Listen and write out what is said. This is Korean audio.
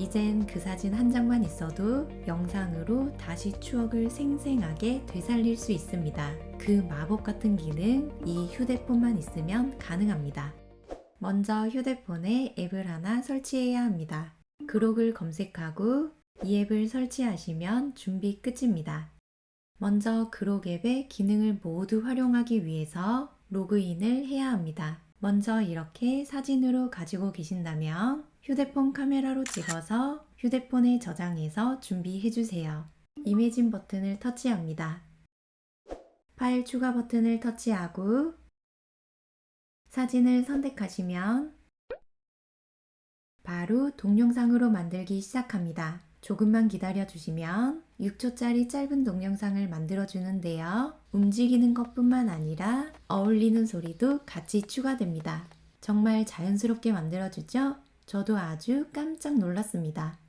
이젠 그 사진 한 장만 있어도 영상으로 다시 추억을 생생하게 되살릴 수 있습니다. 그 마법 같은 기능 이 휴대폰만 있으면 가능합니다. 먼저 휴대폰에 앱을 하나 설치해야 합니다. 그록을 검색하고 이 앱을 설치하시면 준비 끝입니다. 먼저 그록 앱의 기능을 모두 활용하기 위해서 로그인을 해야 합니다. 먼저 이렇게 사진으로 가지고 계신다면 휴대폰 카메라로 찍어서 휴대폰에 저장해서 준비해 주세요. 이미진 버튼을 터치합니다. 파일 추가 버튼을 터치하고 사진을 선택하시면 바로 동영상으로 만들기 시작합니다. 조금만 기다려 주시면 6초짜리 짧은 동영상을 만들어 주는데요. 움직이는 것뿐만 아니라 어울리는 소리도 같이 추가됩니다. 정말 자연스럽게 만들어 주죠? 저도 아주 깜짝 놀랐습니다.